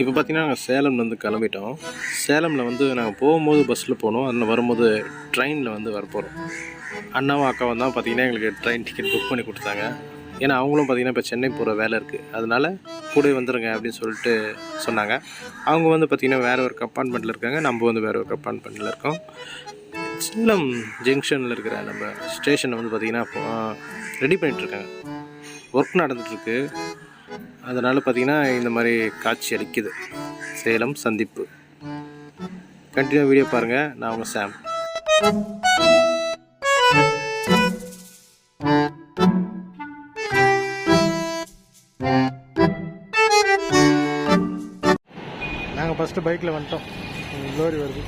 இப்போ பார்த்தீங்கன்னா நாங்கள் சேலம்லேருந்து கிளம்பிட்டோம். சேலமில் வந்து நாங்கள் போகும்போது பஸ்ஸில் போனோம். அதில் வரும்போது ட்ரெயினில் வந்து வரப்போகிறோம் அண்ணாவும் அக்காவும் தான் பார்த்தீங்கன்னா எங்களுக்கு ட்ரெயின் டிக்கெட் புக் பண்ணி கொடுத்தாங்க. ஏன்னா அவங்களும் பார்த்தீங்கன்னா இப்போ சென்னை போகிற வேலை இருக்குது அதனால கூட வந்துடுங்க அப்படின்னு சொல்லிட்டு சொன்னாங்க. அவங்க வந்து பார்த்திங்கன்னா வேறு ஒரு கம்பார்ட்மெண்ட்டில் இருக்காங்க. நம்ம வந்து வேறு ஒரு கம்பார்ட்மெண்ட்டில் இருக்கோம். சேலம் ஜங்ஷனில் இருக்கிற நம்ம ஸ்டேஷனை வந்து பார்த்திங்கன்னா ரெடி பண்ணிகிட்ருக்காங்க ஒர்க் நடந்துகிட்ருக்கு அதனால் பார்த்திங்கன்னா இந்த மாதிரி காட்சி அளிக்குது. சேலம் சந்திப்பு. கண்டினியூ வீடியோ பாருங்கள் நான் உங்கள் சாம் நாங்கள் ஃபஸ்ட்டு பைக்கில் வந்துட்டோம். லோரி வருது.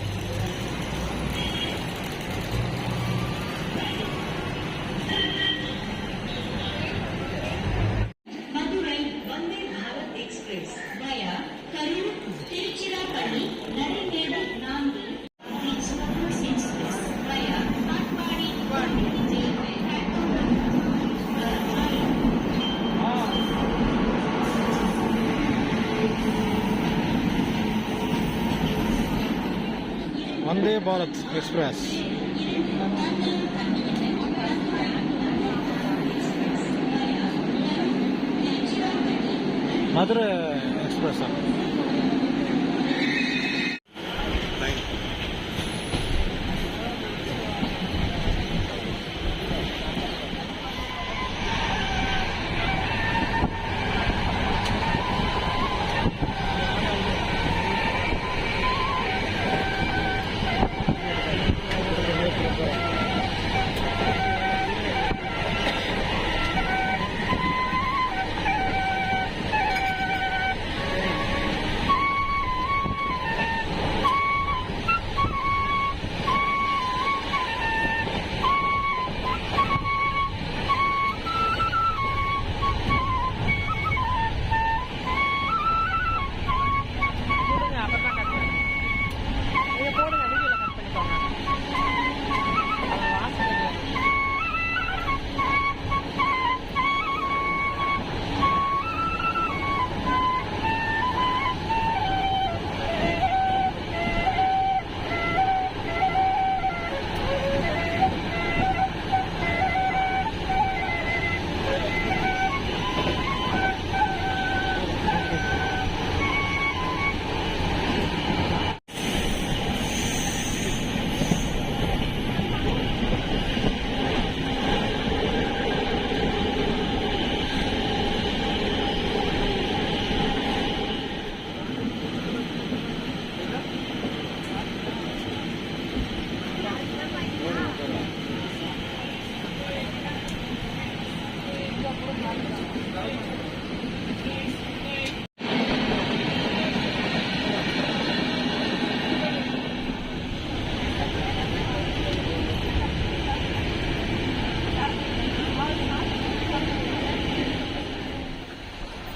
வந்தே பாரத் எக்ஸ்பிரஸ் மதுரை எக்ஸ்பிரஸா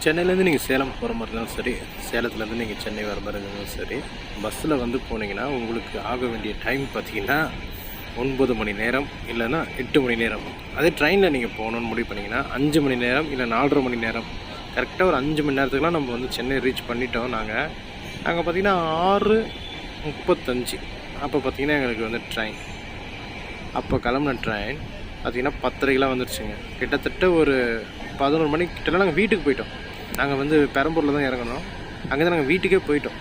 சென்னையிலேருந்து நீங்கள் சேலம் போகிற மாதிரி இருந்தாலும் சரி. சேலத்துலேருந்து நீங்கள் சென்னை வர மாதிரி இருந்தாலும் சரி. பஸ்ஸில் வந்து போனீங்கன்னா உங்களுக்கு ஆக வேண்டிய டைம் பார்த்தீங்கன்னா ஒன்பது மணி நேரம் இல்லைன்னா எட்டு மணி நேரம். அதே ட்ரெயினில் நீங்கள் போகணுன்னு முடிவு பண்ணிங்கன்னா அஞ்சு மணி நேரம் இல்லை நாலரை மணி நேரம். கரெக்டாக ஒரு அஞ்சு மணி நேரத்துக்குலாம் நம்ம வந்து சென்னை ரீச் பண்ணிட்டோம் நாங்கள் நாங்கள் பார்த்தீங்கன்னா ஆறு முப்பத்தஞ்சு. அப்போ பார்த்தீங்கன்னா எங்களுக்கு வந்து ட்ரெயின் அப்போ கிளம்புன ட்ரெயின் பார்த்தீங்கன்னா பத்தரைக்கெலாம் வந்துருச்சுங்க. கிட்டத்தட்ட ஒரு பதினொரு மணிக்கு கிட்டலாம் நாங்கள் வீட்டுக்கு போயிட்டோம். நாங்கள் வந்து பெரம்பூரில் தான் இறங்கணும் அங்கேருந்து நாங்கள் வீட்டுக்கே போயிட்டோம்.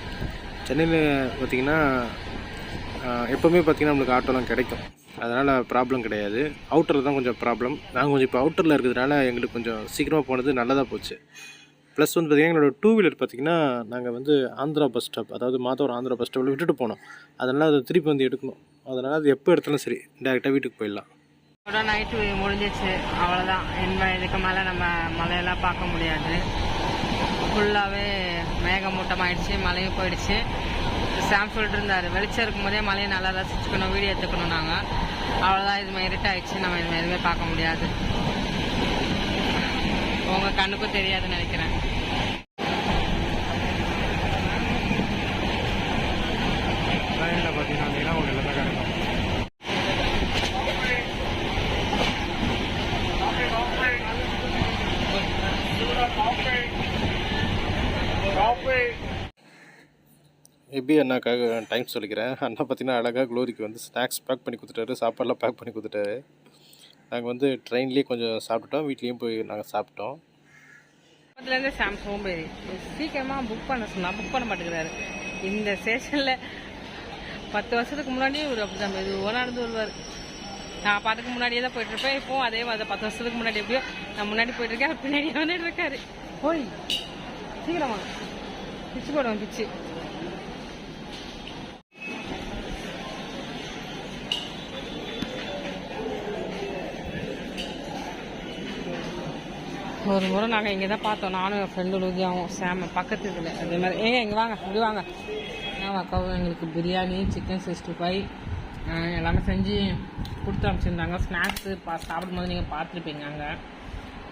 சென்னையில் பார்த்தீங்கன்னா எப்போவுமே பார்த்திங்கன்னா நம்மளுக்கு ஆட்டோலாம் கிடைக்கும். அதனால் ப்ராப்ளம் கிடையாது. அவுட்டரில் தான் கொஞ்சம் ப்ராப்ளம் நாங்கள் கொஞ்சம் இப்போ அவுட்டரில் இருக்கிறதுனால எங்களுக்கு கொஞ்சம் சீக்கிரமாக போனது நல்லதாக போச்சு. ப்ளஸ் வந்து பார்த்திங்கன்னா எங்களோட டூ வீலர் பார்த்திங்கன்னா நாங்கள் வந்து ஆந்திரா பஸ் ஸ்டாப் அதாவது மாதவரம் ஆந்திரா பஸ் ஸ்டாப்பில் விட்டுட்டு போனோம். அதனால் அதை திருப்பி வந்து எடுக்கணும். அதனால் அது எப்போ எடுத்தாலும் சரி டேரெக்டாக வீட்டுக்கு போயிடலாம். இதோட நைட்டு முடிஞ்சிச்சு. அவ்வளோதான் இனிமேல் இதுக்கு மேலே நம்ம மலையெல்லாம் பார்க்க முடியாது. ஃபுல்லாகவே மேகமூட்டமாயிடுச்சு மழையும் போயிடுச்சு. சாம் சொல்லிட்டு இருந்தார். வெளிச்சம் இருக்கும் போதே மழையை நல்லா ரசிச்சுக்கணும் வீடியோ எடுத்துக்கணும் நாங்கள் அவ்வளோதான் இது மாதிரி இருட்டாயிடுச்சு நம்ம இது எதுவுமே பார்க்க முடியாது. உங்கள் கண்ணுக்கும் தெரியாதுன்னு நினைக்கிறேன் ட்ரெயினில் பார்த்தீங்கன்னா உங்களுக்கு எல்லாமே கிடைக்கும் எப்படி அண்ணாக்காக டைம் சொல்லிக்கிறேன். அண்ணா பார்த்தீங்கன்னா அழகாக க்ளோரிக்கு வந்து ஸ்நாக்ஸ் பேக் பண்ணி கொடுத்துட்டாரு. சாப்பாடெலாம் பேக் பண்ணி கொடுத்துட்டாரு. நாங்கள் வந்து ட்ரெயின்லேயே கொஞ்சம் சாப்பிட்டுட்டோம். வீட்லேயும் போய் நாங்கள் சாப்பிட்டோம். பக்கத்துலேருந்து சாம் சோம்பேறி. சீக்கிரமாக புக் பண்ண சொன்னால் புக் பண்ண மாட்டேங்கிறாரு. இந்த ஸ்டேஷனில் பத்து வருஷத்துக்கு முன்னாடி ஒரு அப்படி தான் மெதுவாக நடந்து வருவார். நான் பாட்டுக்கு முன்னாடியே தான் போயிட்டுருப்பேன் இப்போ அதே மாதிரி பத்து வருஷத்துக்கு முன்னாடி எப்படியோ நான் முன்னாடி போயிட்டுருக்கேன் பின்னாடியே வந்துட்டு இருக்காரு. போய் சீக்கிரமா பிச்சு போடுவோம் பிச்சு. ஒரு முறை நாங்கள் இங்கே தான் பார்த்தோம். நானும் என் ஃப்ரெண்டு லூகியாவும் சேம பக்கத்து இதில். அதே மாதிரி ஏங்க இங்கே வாங்க இப்படி வாங்க. ஏன் அக்காவும் எங்களுக்கு பிரியாணி சிக்கன் சிக்ஸ்டி ஃபைவ் எல்லாமே செஞ்சு கொடுத்து அனுப்பிச்சிருந்தாங்க. ஸ்நாக்ஸு பா சாப்பிடும்போது நீங்கள் பார்த்துருப்பீங்க அங்கே.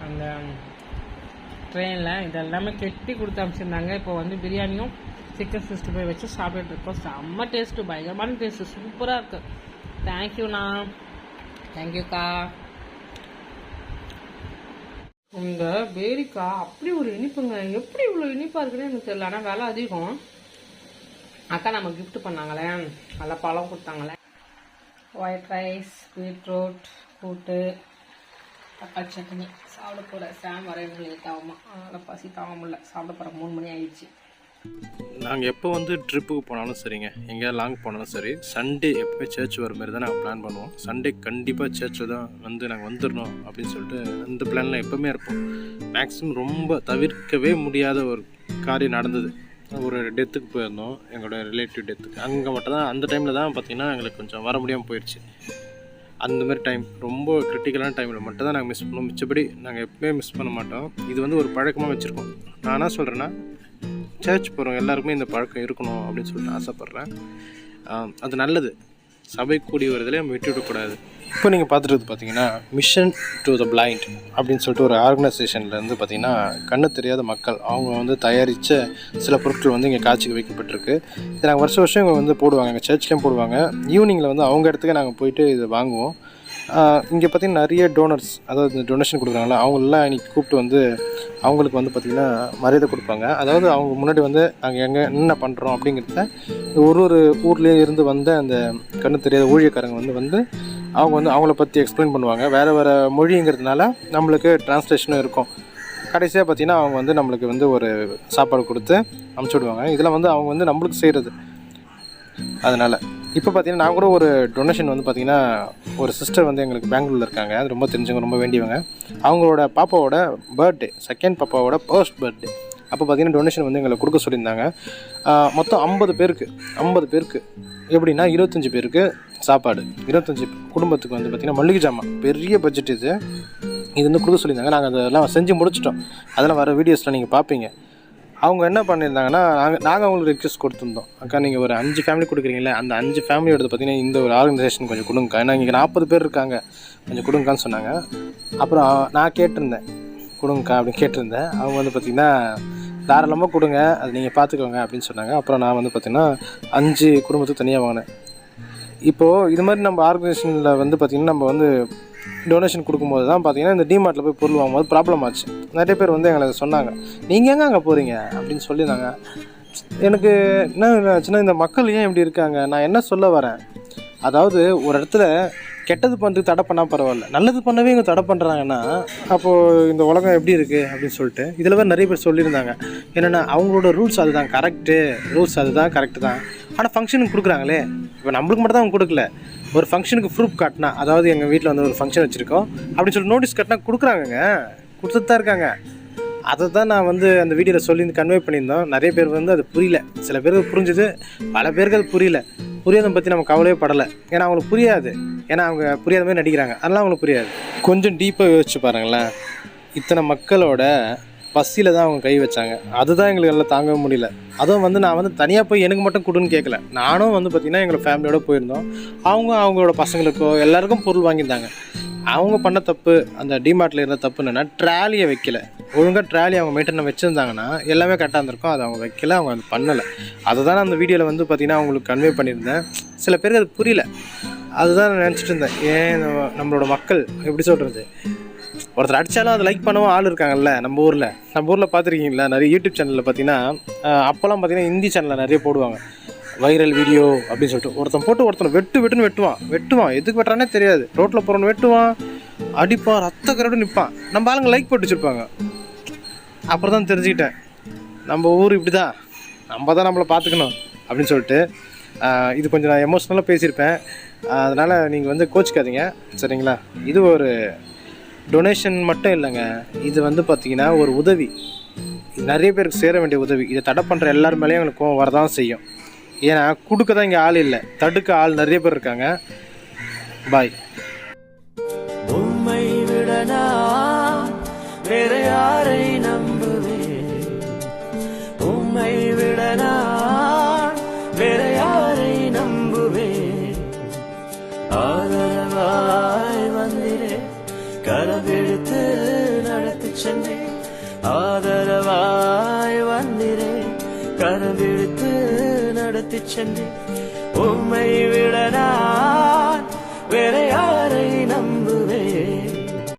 அந்த ட்ரெயினில் இதெல்லாமே கெட்டி கொடுத்து அனுப்பிச்சிருந்தாங்க. இப்போ வந்து பிரியாணியும் சிக்கன் சிக்ஸ்டி ஃபைவ் வச்சு சாப்பிட்டுட்டு இருக்கோம். செம்ம டேஸ்ட்டு பயங்கரமான டேஸ்ட்டு சூப்பராக இருக்குது தேங்க்யூண்ணா தேங்க்யூக்கா இந்த பேரிக்கா அப்படி ஒரு இனிப்புங்க. எப்படி இவ்வளோ இனிப்பாக இருக்குன்னு எனக்கு தெரியல. ஆனால் விலை அதிகம். அக்கா நம்ம கிஃப்ட் பண்ணாங்களே. நல்லா பழம் கொடுத்தாங்களே. ஒயிட் ரைஸ் பீட்ரூட் கூட்டு தக்காளி சட்னி சாப்பிட போகிற சாம் வர லேட் ஆகுமா அதனால் பசி தாங்க முடியல. சாப்பிட போகிற மூணு மணி ஆயிடுச்சு. நாங்கள் எப்போ வந்து ட்ரிப்புக்கு போனாலும் சரிங்க. எங்கேயா லாங் போனாலும் சரி. சண்டே எப்போ சர்ச் வர மாதிரி தான் நாங்கள் பிளான் பண்ணுவோம். சண்டே கண்டிப்பாக சர்ச்சில் தான் வந்து நாங்கள் வந்துடணும் அப்படின்னு சொல்லிட்டு அந்த பிளானில் எப்போவுமே இருப்போம். மேக்ஸிமம் ரொம்ப தவிர்க்கவே முடியாத ஒரு காரியம் நடந்தது. ஒரு டெத்துக்கு போயிருந்தோம். எங்களோட ரிலேட்டிவ் டெத்துக்கு அங்கே மட்டும் தான் அந்த டைமில் தான் பார்த்திங்கன்னா எங்களுக்கு கொஞ்சம் வர முடியாமல் போயிடுச்சு அந்த மாதிரி டைம் ரொம்ப கிரிட்டிக்கலான டைமில் மட்டும் தான் நாங்கள் மிஸ் பண்ணுவோம் மிச்சபடி நாங்கள் எப்பவுமே மிஸ் பண்ண மாட்டோம். இது வந்து ஒரு பழக்கமாக வச்சுருக்கோம். நான் என்ன சொல்கிறேன்னா சர்ச் போகிறவங்க எல்லாருக்குமே இந்த பழக்கம் இருக்கணும் அப்படின்னு சொல்லிட்டு ஆசைப்பட்றேன். அது நல்லது. சபை கூடி வரதுலேயே நம்ம விட்டுவிடக்கூடாது இப்போ நீங்கள் பார்த்துட்டு பார்த்தீங்கன்னா மிஷன் டு த பிளைண்ட் அப்படின்னு சொல்லிட்டு ஒரு ஆர்கனைசேஷன்லேருந்து பார்த்தீங்கன்னா கண்ணு தெரியாத மக்கள் அவங்க வந்து தயாரித்த சில பொருட்கள் வந்து இங்கே காட்சிக்கு வைக்கப்பட்டிருக்கு. இதை நாங்கள் வருஷம் வருஷம் இங்கே வந்து போடுவாங்க. எங்கள் சர்ச்லேயும் போடுவாங்க. ஈவினிங்கில் வந்து அவங்க இடத்துக்கு நாங்கள் போயிட்டு இதை வாங்குவோம். இங்கே பார்த்தீங்கன்னா நிறைய டோனர்ஸ் அதாவது டொனேஷன் கொடுக்குறாங்களா அவங்களெல்லாம் இன்னைக்கு கூப்பிட்டு வந்து அவங்களுக்கு வந்து பார்த்திங்கன்னா மரியாதை கொடுப்பாங்க. அதாவது அவங்க முன்னாடி வந்து நாங்கள் எங்கே என்ன பண்ணுறோம் அப்படிங்கிறத ஒரு ஒரு ஊர்லேயே இருந்து வந்த அந்த கண்ணு தெரியாத ஊழியக்காரங்க வந்து வந்து அவங்க வந்து அவங்கள பற்றி எக்ஸ்பிளைன் பண்ணுவாங்க. வேறு வேறு மொழிங்கிறதுனால நம்மளுக்கு டிரான்ஸ்லேஷனும் இருக்கும். கடைசியாக பார்த்தீங்கன்னா அவங்க வந்து நம்மளுக்கு வந்து ஒரு சாப்பாடு கொடுத்து அமுச்சு விடுவாங்க. இதெல்லாம் வந்து அவங்க வந்து நம்மளுக்கு செய்கிறது அதனால் இப்போ பார்த்தீங்கன்னா நான் கூட ஒரு டொனேஷன் வந்து பார்த்தீங்கன்னா ஒரு சிஸ்டர் வந்து எங்களுக்கு பெங்களூரில் இருக்காங்க. அது ரொம்ப தெரிஞ்சவங்க ரொம்ப வேண்டியவங்க. அவங்களோட பாப்பாவோட பர்த்டே செகண்ட் பாப்பாவோட ஃபர்ஸ்ட் பர்த்டே அப்போ பார்த்தீங்கன்னா டொனேஷன் வந்து எங்களுக்கு கொடுக்க சொல்லியிருந்தாங்க. மொத்தம் ஐம்பது பேருக்கு ஐம்பது பேருக்கு. எப்படின்னா இருபத்தஞ்சி பேருக்கு சாப்பாடு. இருபத்தஞ்சி குடும்பத்துக்கு வந்து பார்த்திங்கன்னா மளிகை ஜாமான். பெரிய பட்ஜெட் இது. இது வந்து கொடுக்க சொல்லியிருந்தாங்க. நாங்கள் அதெல்லாம் செஞ்சு முடிச்சிட்டோம். அதெல்லாம் வர வீடியோஸில் நீங்கள் பார்ப்பீங்க. அவங்க என்ன பண்ணியிருந்தாங்கன்னா நாங்கள் நாங்கள் அவங்களுக்கு ரிக்வெஸ்ட் கொடுத்துருந்தோம். அக்கா நீங்கள் ஒரு அஞ்சு ஃபேமிலி கொடுக்குறீங்களே அந்த அஞ்சு ஃபேமிலியோட பார்த்தீங்கன்னா இந்த ஒரு ஆர்கனைசேஷன் கொஞ்சம் கொடுங்க ஏன்னா இங்கே நாற்பது பேர் இருக்காங்க. கொஞ்சம் கொடுங்கக்கான்னு சொன்னாங்க. அப்புறம் நான் கேட்டிருந்தேன். கொடுங்கக்கா அப்படின்னு கேட்டிருந்தேன். அவங்க வந்து பார்த்திங்கன்னா தாராளமாக கொடுங்க. அது நீங்கள் பார்த்துக்கோங்க அப்படின்னு சொன்னாங்க. அப்புறம் நான் வந்து பார்த்திங்கன்னா அஞ்சு குடும்பத்துக்கு தனியாக வாங்கினேன். இப்போது இது மாதிரி நம்ம ஆர்கனைசேஷனில் வந்து பார்த்திங்கன்னா நம்ம வந்து டொனேஷன் கொடுக்கும்போது தான் பார்த்தீங்கன்னா இந்த டிமார்ட்டில் போய் பொருள் வாங்கும்போது ப்ராப்ளம் ஆச்சு. நிறைய பேர் வந்து எங்களை சொன்னாங்க நீங்கள் எங்கே அங்கே போகிறீங்க அப்படின்னு சொல்லியிருந்தாங்க. எனக்கு என்ன ஆச்சுன்னா இந்த மக்கள் ஏன் இப்படி இருக்காங்க? நான் என்ன சொல்ல வரேன்? அதாவது ஒரு இடத்துல கெட்டது பண்ணுறதுக்கு தடை பண்ணால் பரவாயில்ல நல்லது பண்ணவே இங்கே தடை பண்ணுறாங்கன்னா அப்போது இந்த உலகம் எப்படி இருக்குது அப்படின்னு சொல்லிட்டு இதில் வேறு நிறைய பேர் சொல்லியிருந்தாங்க. என்னென்னா அவங்களோட ரூல்ஸ் அதுதான் கரெக்டு ரூல்ஸ் அதுதான் கரெக்டு தான். ஆனால் ஃபங்க்ஷனுக்கு கொடுக்குறாங்களே. இப்போ நம்மளுக்கு மட்டும் தான் அவங்க கொடுக்கல. ஒரு ஃபங்க்ஷனுக்கு ப்ரூஃப் காட்டினா அதாவது எங்கள் வீட்டில் வந்து ஒரு ஃபங்க்ஷன் வச்சுருக்கோம் அப்படின்னு சொல்லி நோட்டீஸ் காட்டினா கொடுக்குறாங்கங்க. கொடுத்துட்டு தான் இருக்காங்க. அதை தான் நான் வந்து அந்த வீடியோவில் சொல்லி கன்வே பண்ணியிருந்தோம். நிறைய பேர் வந்து அது புரியல. சில பேருக்கு புரிஞ்சுது பல பேருக்கு அது புரியல. புரியாததை பற்றி நம்ம கவலையே படலை. ஏன்னா அவங்களுக்கு புரியாது. ஏன்னா அவங்க புரியாத மாதிரி நடிக்கிறாங்க. அதெல்லாம் அவங்களுக்கு புரியாது. கொஞ்சம் டீப்பாக யோசிச்சு பாருங்களேன். இத்தனை மக்களோட பசியில் தான் அவங்க கை வச்சாங்க. அதுதான் எங்களுக்கு எல்லாம் தாங்கவே முடியல. அதுவும் வந்து நான் வந்து தனியாக போய் எனக்கு மட்டும் கொடுன்னு கேட்கல நானும் வந்து பார்த்திங்கன்னா எங்களை ஃபேமிலியோடு போயிருந்தோம். அவங்க அவங்களோட பசங்களுக்கோ எல்லாருக்கும் பொருள் வாங்கியிருந்தாங்க. அவங்க பண்ண தப்பு அந்த டிமார்ட்டில் இருந்த தப்பு என்னென்னா ட்ராலியை வைக்கல. ஒழுங்காக ட்ராலி அவங்க மெயின்டைன் வச்சுருந்தாங்கன்னா எல்லாமே கரெக்டாக இருந்திருக்கும். அதை அவங்க வைக்கல அவங்க அது பண்ணலை. அதை தான் அந்த வீடியோவில் வந்து பார்த்திங்கன்னா அவங்களுக்கு கன்வே பண்ணியிருந்தேன். சில பேருக்கு அது புரியல. அதுதான் நான் நினச்சிட்டு இருந்தேன். ஏன் நம்மளோட மக்கள் எப்படி சொல்கிறது ஒருத்தர் அடித்தாலும் அதை லைக் பண்ணவும் ஆள் இருக்காங்கல்ல நம்ம ஊரில். நம்ம ஊரில் பார்த்துருக்கீங்களா? நிறைய யூடியூப் சேனலில் பார்த்தீங்கன்னா அப்போல்லாம் பார்த்தீங்கன்னா ஹிந்தி சேனலில் நிறைய போடுவாங்க. வைரல் வீடியோ அப்படின்னு சொல்லிட்டு. ஒருத்தன் போட்டு ஒருத்தனை வெட்டு வெட்டுன்னு வெட்டுவான். வெட்டுவான். எதுக்கு வெட்டுறானே தெரியாது. ரோட்டில் போகிறவன் வெட்டுவான். அடிப்பான் ரத்த கரோடு நிற்பான் நம்ம ஆளுங்க லைக் போட்டு வச்சுருப்பாங்க. அப்புறம் தான் தெரிஞ்சுக்கிட்டேன். நம்ம ஊர் இப்படி தான் நம்ம தான் நம்மளை பார்த்துக்கணும் அப்படின்னு சொல்லிட்டு இது கொஞ்சம் நான் எமோஷ்னலாக பேசியிருப்பேன். அதனால் நீங்கள் வந்து கோச்சிக்காதீங்க. சரிங்களா? இது ஒரு டொனேஷன் மட்டும் இல்லைங்க. இது வந்து பார்த்திங்கன்னா ஒரு உதவி. நிறைய பேருக்கு சேர வேண்டிய உதவி. இதை தடை பண்ணுற எல்லார் மேலேயும் எங்களுக்கு கோவம் வரதான் செய்யும். ஏன்னா கொடுக்க தான் இங்கே ஆள் இல்லை. தடுக்க ஆள் நிறைய பேர் இருக்காங்க. பாய் உண்மை விட வேற யாரை கரவெடுத்து நடத்தி சென்றேன். ஆதரவாய் வந்திரேன். கரவிழுத்து நடத்தி சென்றேன். உம்மை விட நான் வேற